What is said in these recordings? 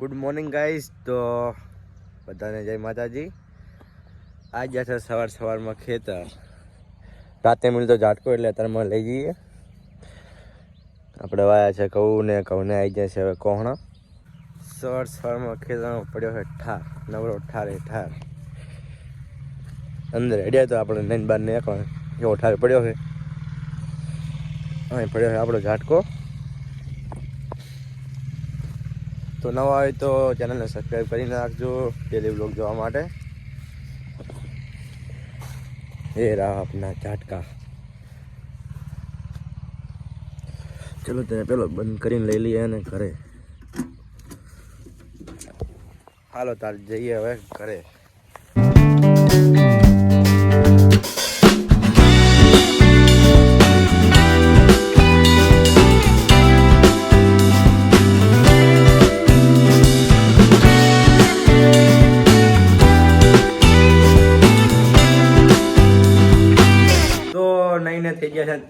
Good morning guys તો બધાને જય માતાજી. આજ છે સવાર સવારમાં ખેતર. રાતે મળતો ઝાટકો એટલે અત્યારમાં લઈ જઈએ. આપણે વાયા છે કહું ને કહું ને આવી જાય છે હવે કોહણા. સવાર સવારમાં ખેતરમાં પડ્યો છે ઠાર, નવરો ઠારે ઠાર. અંદર હેડ્યા તો આપણે નૈન બાર ને એવો ઠાર પડ્યો છે. અહીં પડ્યો છે આપણો ઝાટકો. તો નવા હોય તો ચેનલને સબસ્ક્રાઈબ કરી નાખજો ડેલી બ્લોગ જોવા માટે. એ રહા આપના ઝાટકા. ચલો તેને પેલો બંધ કરીને લઈ લઈએ અને ઘરે. હાલો તાર જઈએ હવે ઘરે.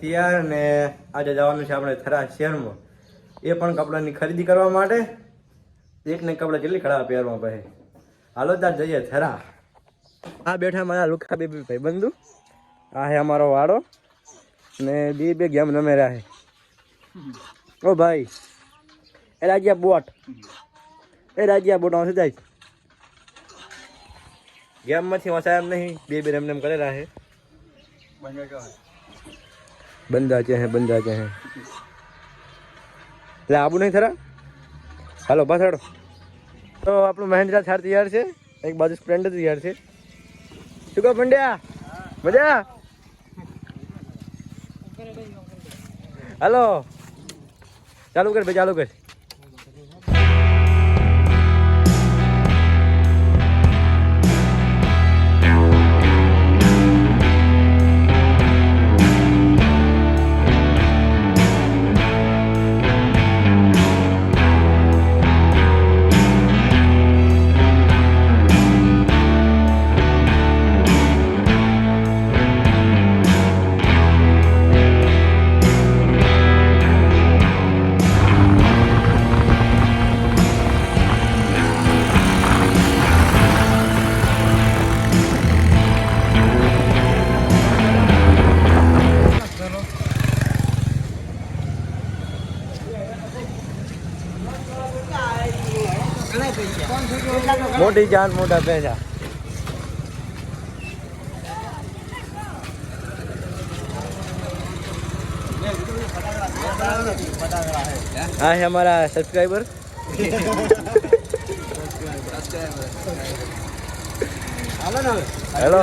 તૈયાર અને આજે જવાનું છે આપણે થરા શહેરમાં. એ પણ કપડાની ખરીદી કરવા માટે. એકને કપડાં કેટલી ખરાબ પહેરવા પછી હાલો તાર જઈએ થરા. આ બેઠા મારા લુખા બેબી ભાઈ બંધુ. આ હે અમારો વાડો ને બે બે ગેમ રમે રહે ઓ ભાઈ, એ રાજ્યા બોટ. એ રાજ્યા બોટ આવશે જાય ગેમમાંથી વસાય એમ નહીં, બે બે રમને એમ કરેલા છે બંધા છે હે બંધા છે હે એટલે આબુ નહીં ખરા હાલો પાછળ તો આપણું મહેન્દ્રા થાર તૈયાર છે એક બાજુ સ્પ્લેન્ડર તૈયાર છે શું કહો પંડ્યા મજા હાલો ચાલુ કર ભાઈ ચાલુ કર મોટી જાન મોટા પૈસા હા છે અમારા સબસ્ક્રાઈબર હેલો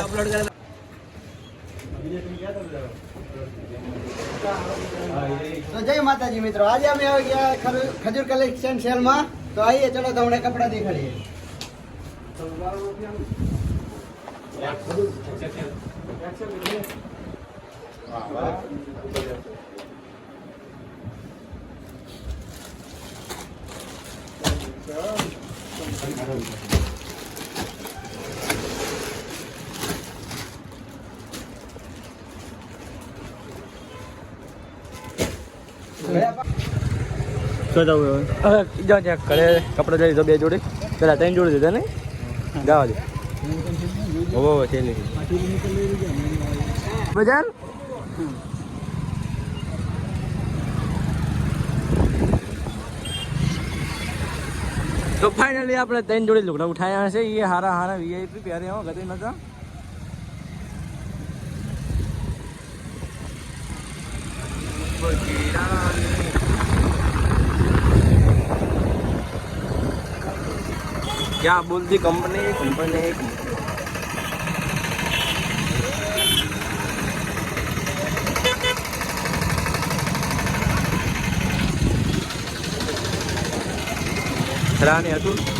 તો જય માતાજી મિત્રો આજે અમે આવી ગયા ખજૂર- ખજૂર કલેક્શન સેલમાં તો આવીએ ચલો તમને કપડા દેખાડીએ. શું હવે જાઓ ત્યાં ઘરે કપડાં લઈ લીધો બે જોડી. પેલા ત્રણ જોડી દીધા ને? જવા દે. ઓહો છેલ્લી બજાર તો ફાઇનલી આપણે ત્રણ જોડી લુગડા ઉઠાયા છે. એ હારા હારા વીઆઈપી પહેરે હો ગતિ નતા क्या बोलती कंपनी कंपनी રાણી હતું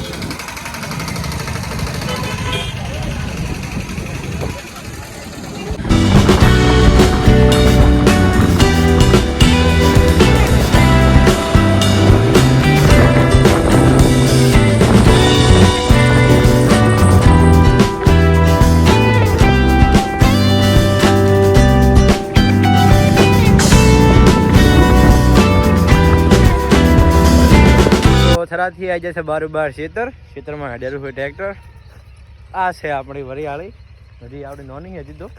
થરાથી આવી જશે બાર બાર ખેતર ખેતરમાં હેડેલું હોય ટ્રેક્ટર. આ છે આપણી વરિયાળી. હજી આપણી નોની હજી તો.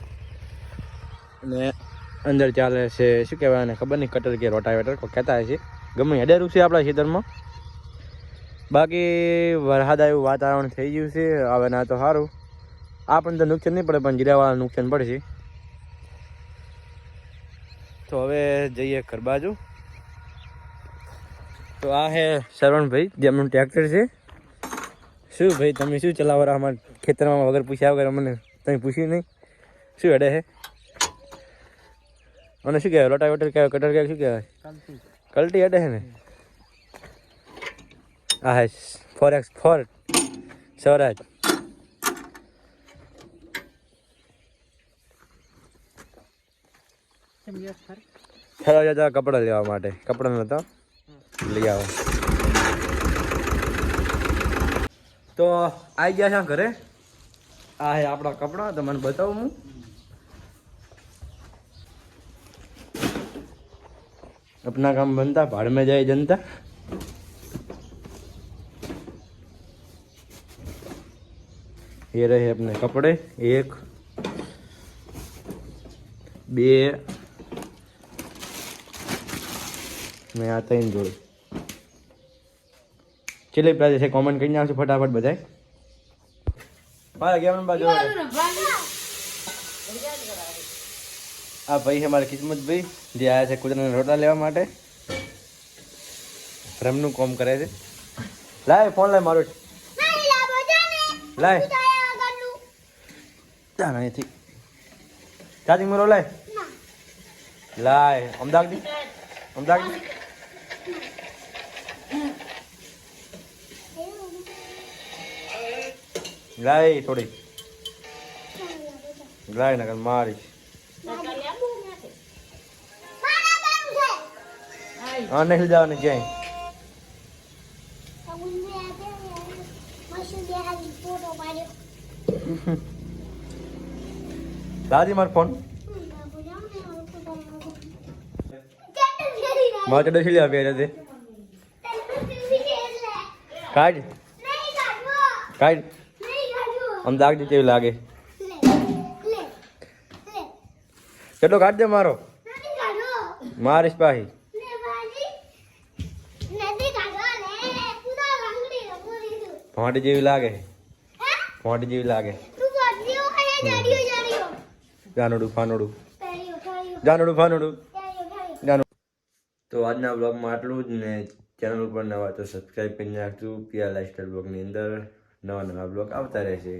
અને અંદર ચાલે છે, શું કહેવાય એને ખબર નહીં કટર કે રોટાવેટર કોઈ કહેતા છે ગમે હેડેલું છે આપણા ખેતરમાં બાકી વરસાદ આવ્યું, વાતાવરણ થઈ ગયું છે, હવે ના તો સારું. આપણને તો નુકસાન નહીં પડે, પણ જીરાવાળા નુકસાન પડશે. તો હવે જઈએ ઘર બાજુ. તો આ હે શ્રવણભાઈ જેમનું ટ્રેક્ટર છે. શું ભાઈ તમે શું ચલાવો અમારા ખેતરમાં વગર પૂછ્યા વગર અમને તમે પૂછ્યું નહીં? શું હેડે હે? મને શું કહેવાય લોટા વટર કહેવાય કટર કહેવાય શું કહેવાય? કલ્ટી હેડે છે ને? આ હે ફોર એક્સ ફોર સ્વરાજ જતા કપડાં લેવા માટે. કપડાં નતા લઈ આવો તો આવી ગયા છે ઘરે આ હે આપણા કપડાં તમને બતાવું હું अपना काम बनता भाड़ में जाए जनता ये रहे अपने कपड़े एक બે મેં આ ત્રણ જોડે ચેલી પ્રાઇસ છે? કોમેન્ટ કરીને આવશે ફટાફટ બધાય. મારા કેમ બાજુ આ ભાઈ છે મારા કિસ્મત ભાઈ જે આવ્યા છે કુદરતના રોટલા લેવા માટે. રમનું કોમ કરે છે. લાય ફોન લાય મારો. લાય. ચાલ અહીંથી. ચાર્જિંગ મારો લાય. લાય અમદાવાદ અમદાવાદ લાય થોડી લાય નકર મારીશ હા નહીં જવાની ક્યાંય દાદી મારો ફોન મારો ચડો છે લેવા પહેરે તે કાઢ કાઢ અમદાવાદ કેવી લાગે? કેટલો કાઢ દે મારો મારીશ ભાઈ ફોટ જેવી લાગે? ફોટ જેવી લાગે? જાનોડું ફાનોડું. જાનોડું ફાનોડું. જાનું તો આજના બ્લોગમાં આટલું જ ને ચેનલ ઉપર નવા તો સબસ્ક્રાઈબ કરી નાખજો. પીઆર લાઇફસ્ટાઈલ બ્લોગની અંદર નવા નવા બ્લોગ આવતા રહેશે.